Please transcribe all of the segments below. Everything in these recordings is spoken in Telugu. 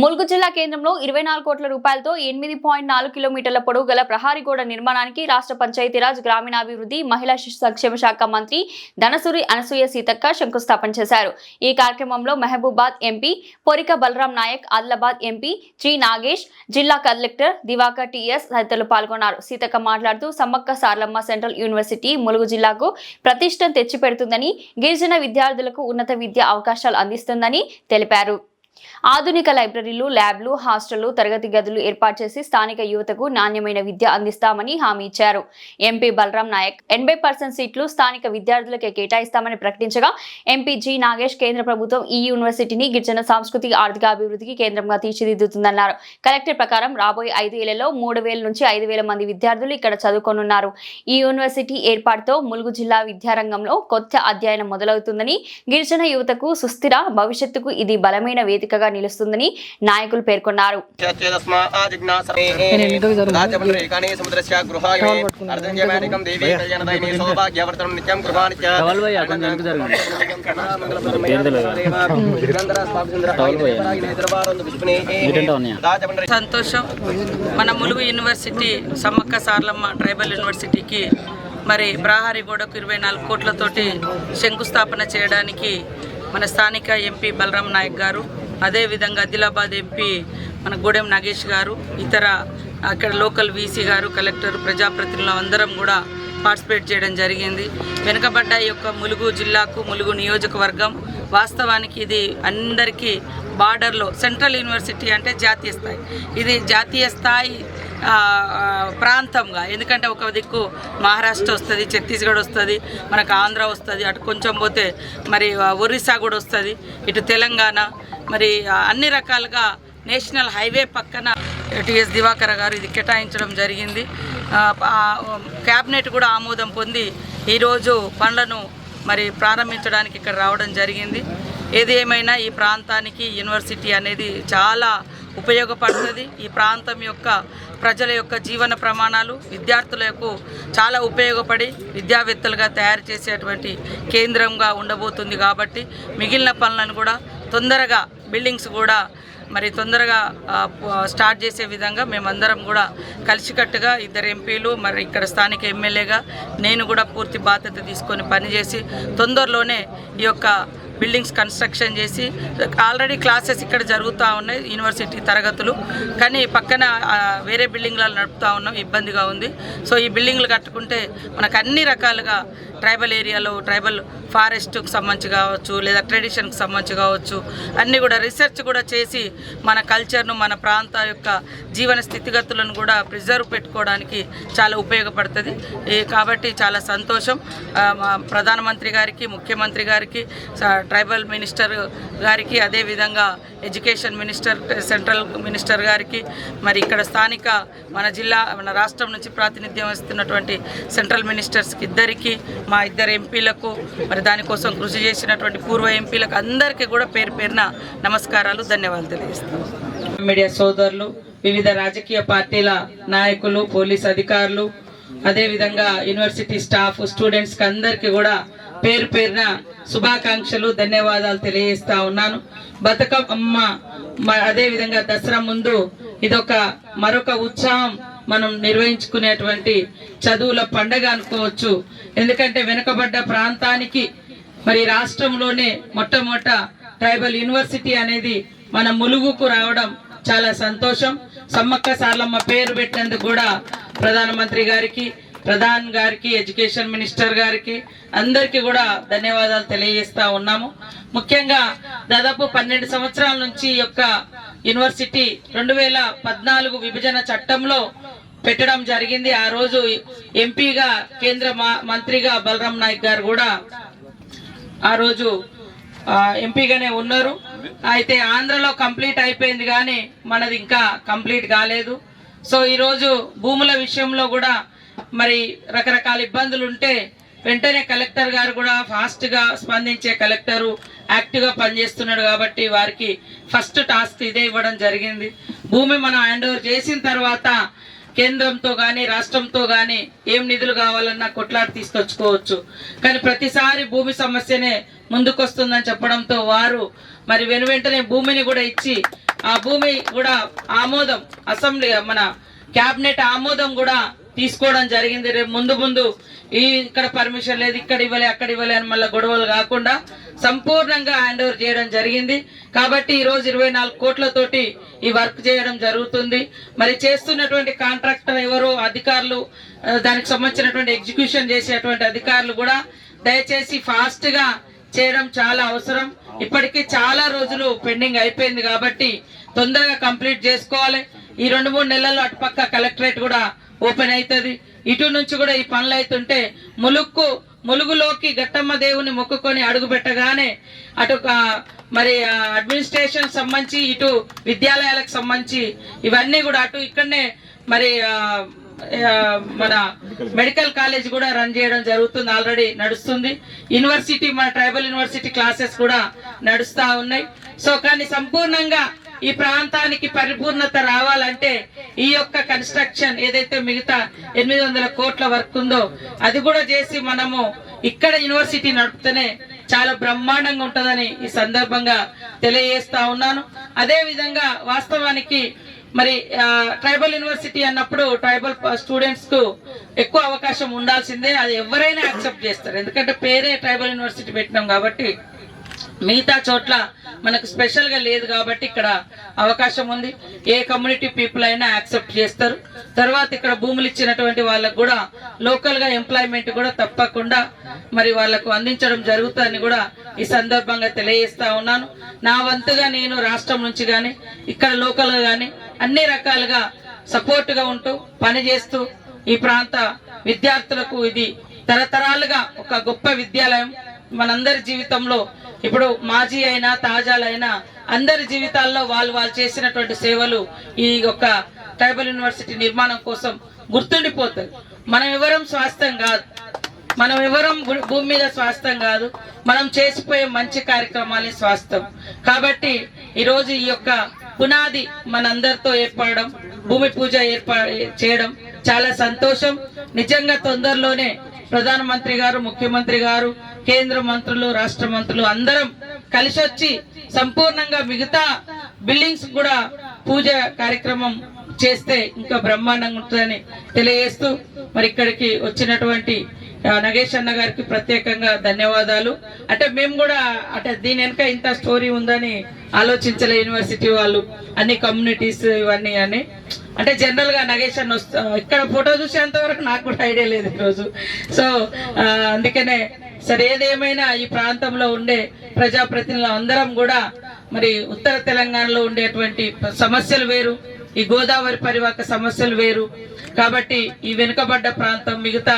ములుగు జిల్లా కేంద్రంలో ఇరవై నాలుగు కోట్ల రూపాయలతో ఎనిమిది పాయింట్ నాలుగు కిలోమీటర్ల పొడవు గల ప్రహారీ గోడ నిర్మాణానికి రాష్ట్ర పంచాయతీరాజ్ గ్రామీణాభివృద్ధి మహిళా శిశు సంక్షేమ శాఖ మంత్రి ధనసూరి అనసూయ సీతక్క శంకుస్థాపన చేశారు. ఈ కార్యక్రమంలో Mahabubabad MP Porika Balaram Naik Adilabad MP G Nagesh జిల్లా కలెక్టర్ దివాకర్ టిఎస్ తదితరులు పాల్గొన్నారు. సీతక్క మాట్లాడుతూ సమ్మక్క సార్లమ్మ సెంట్రల్ యూనివర్సిటీ ములుగు జిల్లాకు ప్రతిష్టం తెచ్చిపెడుతుందని గిరిజన విద్యార్థులకు ఉన్నత విద్యా అవకాశాలు అందిస్తుందని తెలిపారు. ఆధునిక లైబ్రరీలు ల్యాబ్లు హాస్టళ్ళు తరగతి గదులు ఏర్పాటు చేసి స్థానిక యువతకు నాణ్యమైన విద్య అందిస్తామని హామీ ఇచ్చారు. ఎంపీ బలరాం నాయక్ ఎనభై పర్సెంట్ సీట్లు స్థానిక విద్యార్థులకే కేటాయిస్తామని ప్రకటించగా ఎంపీ జి నాగేష్ కేంద్ర ప్రభుత్వం ఈ యూనివర్సిటీని గిరిజన సాంస్కృతిక ఆర్థిక అభివృద్ధికి కేంద్రంగా తీర్చిదిద్దుతుందన్నారు. కలెక్టర్ ప్రకారం రాబోయే ఐదు ఏళ్ళలో మూడు వేల నుంచి ఐదు వేల మంది విద్యార్థులు ఇక్కడ చదువుకోనున్నారు. ఈ యూనివర్సిటీ ఏర్పాటుతో ములుగు జిల్లా విద్యారంగంలో కొత్త అధ్యయనం మొదలవుతుందని గిరిజన యువతకు సుస్థిర భవిష్యత్తుకు ఇది బలమైన వేదిక వేదికగా నిలుస్తుందని నాయకులు పేర్కొన్నారు. సంతోషం. మన ములుగు యూనివర్సిటీ సమ్మక్క సార్లమ్మ ట్రైబల్ యూనివర్సిటీకి మరి ప్రహారీ గోడకు ఇరవై నాలుగు కోట్లతోటి శంకుస్థాపన చేయడానికి మన స్థానిక ఎంపీ బలరాం నాయక్ గారు అదేవిధంగా ఆదిలాబాద్ ఎంపీ మన గూడెం నాగేష్ గారు ఇతర అక్కడ లోకల్ వీసీ గారు కలెక్టర్ ప్రజాప్రతినిధులు అందరం కూడా పార్టిసిపేట్ చేయడం జరిగింది. వెనుకబడ్డ ఈ యొక్క ములుగు జిల్లాకు ములుగు నియోజకవర్గం వాస్తవానికి ఇది అందరికీ బార్డర్లో సెంట్రల్ యూనివర్సిటీ అంటే జాతీయ స్థాయి. ఇది జాతీయ స్థాయి ప్రాంతంగా. ఎందుకంటే ఒక దిక్కు మహారాష్ట్ర వస్తుంది ఛత్తీస్గఢ్ వస్తుంది మనకు ఆంధ్ర వస్తుంది అటు కొంచెం పోతే మరి ఒరిస్సా కూడా వస్తుంది ఇటు తెలంగాణ మరి అన్ని రకాలుగా నేషనల్ హైవే పక్కన టిఎస్ దివాకర్ గారు ఇది కేటాయించడం జరిగింది. క్యాబినెట్ కూడా ఆమోదం పొంది ఈరోజు పనులను మరి ప్రారంభించడానికి ఇక్కడ రావడం జరిగింది. ఏది ఏమైనా ఈ ప్రాంతానికి యూనివర్సిటీ అనేది చాలా ఉపయోగపడుతుంది. ఈ ప్రాంతం యొక్క ప్రజల యొక్క జీవన ప్రమాణాలు విద్యార్థులకు చాలా ఉపయోగపడి విద్యావేత్తలుగా తయారు చేసేటువంటి కేంద్రంగా ఉండబోతుంది కాబట్టి మిగిలిన పనులను కూడా తొందరగా బిల్డింగ్స్ కూడా మరి తొందరగా స్టార్ట్ చేసే విధంగా మేమందరం కూడా కలిసికట్టుగా ఇద్దరు ఎంపీలు మరి ఇక్కడ స్థానిక ఎమ్మెల్యేగా నేను కూడా పూర్తి బాధ్యత తీసుకొని పనిచేసి తొందరలోనే ఈ యొక్క బిల్డింగ్స్ కన్స్ట్రక్షన్ చేసి ఆల్రెడీ క్లాసెస్ ఇక్కడ జరుగుతూ ఉన్నాయి యూనివర్సిటీ తరగతులు కానీ పక్కన వేరే బిల్డింగ్లలో నడుపుతూ ఉన్నాం ఇబ్బందిగా ఉంది. సో ఈ బిల్డింగ్లు కట్టుకుంటే మనకు అన్ని రకాలుగా ట్రైబల్ ఏరియాలో ట్రైబల్ ఫారెస్ట్కు సంబంధించి కావచ్చు లేదా ట్రెడిషన్కి సంబంధించి కావచ్చు అన్నీ కూడా రీసెర్చ్ కూడా చేసి మన కల్చర్ను మన ప్రాంత యొక్క జీవన స్థితిగతులను కూడా ప్రిజర్వ్ పెట్టుకోవడానికి చాలా ఉపయోగపడుతుంది. కాబట్టి చాలా సంతోషం. ప్రధానమంత్రి గారికి ముఖ్యమంత్రి గారికి ట్రైబల్ మినిస్టర్ గారికి అదేవిధంగా ఎడ్యుకేషన్ మినిస్టర్ సెంట్రల్ మినిస్టర్ గారికి మరి ఇక్కడ స్థానిక మన జిల్లా మన రాష్ట్రం నుంచి ప్రాతినిధ్యం వస్తున్నటువంటి సెంట్రల్ మినిస్టర్స్కి ఇద్దరికి మా ఇద్దరు ఎంపీలకు మరి దానికోసం కృషి చేసినటువంటి పూర్వ ఎంపీలకు అందరికీ కూడా పేరు పేరున నమస్కారాలు ధన్యవాదాలు తెలియజేస్తాను. మీడియా సోదరులు వివిధ రాజకీయ పార్టీల నాయకులు పోలీస్ అధికారులు అదేవిధంగా యూనివర్సిటీ స్టాఫ్ స్టూడెంట్స్కి అందరికీ కూడా పేరు పేరున శుభాకాంక్షలు ధన్యవాదాలు తెలియజేస్తా ఉన్నాను. బతుకమ్మ అదేవిధంగా దసరా ముందు ఇదొక మరొక ఉత్సాహం మనం నిర్వహించుకునేటువంటి చదువుల పండగ అనుకోవచ్చు. ఎందుకంటే వెనుకబడ్డ ప్రాంతానికి మరి రాష్ట్రంలోనే మొట్టమొదట ట్రైబల్ యూనివర్సిటీ అనేది మన ములుగుకు రావడం చాలా సంతోషం. సమ్మక్క సార్లమ్మ పేరు పెట్టినందుకు కూడా ప్రధానమంత్రి గారికి ప్రధాన్ గారికి ఎడ్యుకేషన్ మినిస్టర్ గారికి అందరికీ కూడా ధన్యవాదాలు తెలియజేస్తా ఉన్నాము. ముఖ్యంగా దాదాపు పన్నెండు సంవత్సరాల నుంచి ఈ యొక్క యూనివర్సిటీ రెండు వేల పద్నాలుగు విభజన చట్టంలో పెట్టడం జరిగింది. ఆ రోజు ఎంపీగా కేంద్ర మంత్రిగా బలరాం నాయక్ గారు కూడా ఆ రోజు ఎంపీగానే ఉన్నారు. అయితే ఆంధ్రలో కంప్లీట్ అయిపోయింది కానీ మనది ఇంకా కంప్లీట్ కాలేదు. సో ఈరోజు భూముల విషయంలో కూడా మరి రకరకాల ఇబ్బందులు ఉంటే వెంటనే కలెక్టర్ గారు కూడా ఫాస్ట్గా స్పందించే కలెక్టరు యాక్టివ్గా పనిచేస్తున్నాడు కాబట్టి వారికి ఫస్ట్ టాస్క్ ఇదే ఇవ్వడం జరిగింది. భూమి మనం హ్యాండ్ ఓవర్ చేసిన తర్వాత కేంద్రంతో కానీ రాష్ట్రంతో కానీ ఏం నిధులు కావాలన్నా కొట్లాడి తీసుకొచ్చుకోవచ్చు. కానీ ప్రతిసారి భూమి సమస్యనే ముందుకొస్తుందని చెప్పడంతో వారు మరి వెను వెంటనే భూమిని కూడా ఇచ్చి ఆ భూమి కూడా ఆమోదం అసెంబ్లీ మన క్యాబినెట్ ఆమోదం కూడా తీసుకోవడం జరిగింది. రేపు ముందు ముందు ఈ ఇక్కడ పర్మిషన్ లేదు ఇక్కడ ఇవ్వలే అక్కడ ఇవ్వలే అని మళ్ళీ గొడవలు కాకుండా సంపూర్ణంగా హ్యాండ్ ఓవర్ చేయడం జరిగింది. కాబట్టి ఈరోజు ఇరవై నాలుగు కోట్లతోటి ఈ వర్క్ చేయడం జరుగుతుంది. మరి చేస్తున్నటువంటి కాంట్రాక్టర్ ఎవరు అధికారులు దానికి సంబంధించినటువంటి ఎగ్జిక్యూషన్ చేసేటువంటి అధికారులు కూడా దయచేసి ఫాస్ట్గా చేయడం చాలా అవసరం. ఇప్పటికీ చాలా రోజులు పెండింగ్ అయిపోయింది కాబట్టి తొందరగా కంప్లీట్ చేసుకోవాలి. ఈ రెండు మూడు నెలల్లో అటుపక్క కలెక్టరేట్ కూడా ఓపెన్ అవుతుంది ఇటు నుంచి కూడా ఈ పనులు అవుతుంటే ములుక్కు ములుగులోకి గట్టమ్మ దేవుని మొక్కుకొని అడుగు పెట్టగానే అటు మరి అడ్మినిస్ట్రేషన్ సంబంధించి ఇటు విద్యాలయాలకు సంబంధించి ఇవన్నీ కూడా అటు ఇక్కడనే మరి మన మెడికల్ కాలేజ్ కూడా రన్ చేయడం జరుగుతుంది ఆల్రెడీ నడుస్తుంది. యూనివర్సిటీ మన ట్రైబల్ యూనివర్సిటీ క్లాసెస్ కూడా నడుస్తూ ఉన్నాయి. సో కానీ సంపూర్ణంగా ఈ ప్రాంతానికి పరిపూర్ణత రావాలంటే ఈ యొక్క కన్స్ట్రక్షన్ ఏదైతే మిగతా ఎనిమిది వందల కోట్ల వర్క్ ఉందో అది కూడా చేసి మనము ఇక్కడ యూనివర్సిటీ నడుపుతూనే చాలా బ్రహ్మాండంగా ఉంటుందని ఈ సందర్భంగా తెలియజేస్తా ఉన్నాను. అదే విధంగా వాస్తవానికి మరి ట్రైబల్ యూనివర్సిటీ అన్నప్పుడు ట్రైబల్ స్టూడెంట్స్కు ఎక్కువ అవకాశం ఉండాల్సిందే అది ఎవరైనా యాక్సెప్ట్ చేస్తారు. ఎందుకంటే పేరే ట్రైబల్ యూనివర్సిటీ పెట్టినాం కాబట్టి మిగతా చోట్ల మనకు స్పెషల్గా లేదు కాబట్టి ఇక్కడ అవకాశం ఉంది. ఏ కమ్యూనిటీ పీపుల్ అయినా యాక్సెప్ట్ చేస్తారు. తర్వాత ఇక్కడ భూములు ఇచ్చినటువంటి వాళ్ళకు కూడా లోకల్గా ఎంప్లాయ్మెంట్ కూడా తప్పకుండా మరి వాళ్ళకు అందించడం జరుగుతుందని కూడా ఈ సందర్భంగా తెలియజేస్తా ఉన్నాను. నా వంతుగా నేను రాష్ట్రం నుంచి కానీ ఇక్కడ లోకల్గా కానీ అన్ని రకాలుగా సపోర్ట్గా ఉంటూ పని చేస్తూ ఈ ప్రాంత విద్యార్థులకు ఇది తరతరాలుగా ఒక గొప్ప విద్యాలయం. మనందరి జీవితంలో ఇప్పుడు మాజీ అయినా తాజాలైనా అందరి జీవితాల్లో వాళ్ళు వాళ్ళు చేసినటువంటి సేవలు ఈ యొక్క ట్రైబల్ యూనివర్సిటీ నిర్మాణం కోసం గుర్తుండిపోతుంది మనం ఎవరం స్వాస్థ్యం కాదు. మనం ఎవరం భూమి మీద స్వాస్థ్యం కాదు. మనం చేసిపోయే మంచి కార్యక్రమాలే స్వాస్థ్యం. కాబట్టి ఈరోజు ఈ యొక్క పునాది మనందరితో ఏర్పడడం భూమి పూజ ఏర్పా చేయడం చాలా సంతోషం. నిజంగా తొందరలోనే ప్రధానమంత్రి గారు ముఖ్యమంత్రి గారు కేంద్ర మంత్రులు రాష్ట్ర మంత్రులు అందరం కలిసి వచ్చి సంపూర్ణంగా మిగతా బిల్డింగ్స్ కూడా పూజ కార్యక్రమం చేస్తే ఇంకా బ్రహ్మాండంగా ఉంటుందని తెలియజేస్తూ మరి ఇక్కడికి వచ్చినటువంటి నగేష్ అన్న గారికి ప్రత్యేకంగా ధన్యవాదాలు. అంటే మేము కూడా అంటే దీని వెనక ఇంత స్టోరీ ఉందని ఆలోచించలే యూనివర్సిటీ వాళ్ళు అన్ని కమ్యూనిటీస్ ఇవన్నీ అని. అంటే జనరల్గా నగేష్ అన్న ఇక్కడ ఫోటో చూసేంత వరకు నాకు కూడా ఐడియా లేదు ఈరోజు సో అందుకనే సరే ఏదేమైనా ఈ ప్రాంతంలో ఉండే ప్రజాప్రతినిధులు అందరం కూడా మరి ఉత్తర తెలంగాణలో ఉండేటువంటి సమస్యలు వేరు ఈ గోదావరి పరివాహక సమస్యలు వేరు. కాబట్టి ఈ వెనుకబడ్డ ప్రాంతం మిగతా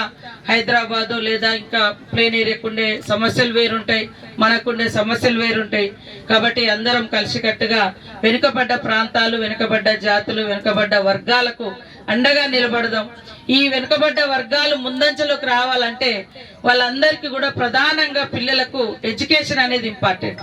హైదరాబాదు లేదా ఇంకా ప్లేన్ ఏరియాకు ఉండే సమస్యలు వేరుంటాయి మనకుండే సమస్యలు వేరుంటాయి. కాబట్టి అందరం కలిసికట్టుగా వెనుకబడ్డ ప్రాంతాలు వెనుకబడ్డ జాతులు వెనుకబడ్డ వర్గాలకు అండగా నిలబడదాం. ఈ వెనుకబడ్డ వర్గాలు ముందంజలోకి రావాలంటే వాళ్ళందరికీ కూడా ప్రధానంగా పిల్లలకు ఎడ్యుకేషన్ అనేది ఇంపార్టెంట్.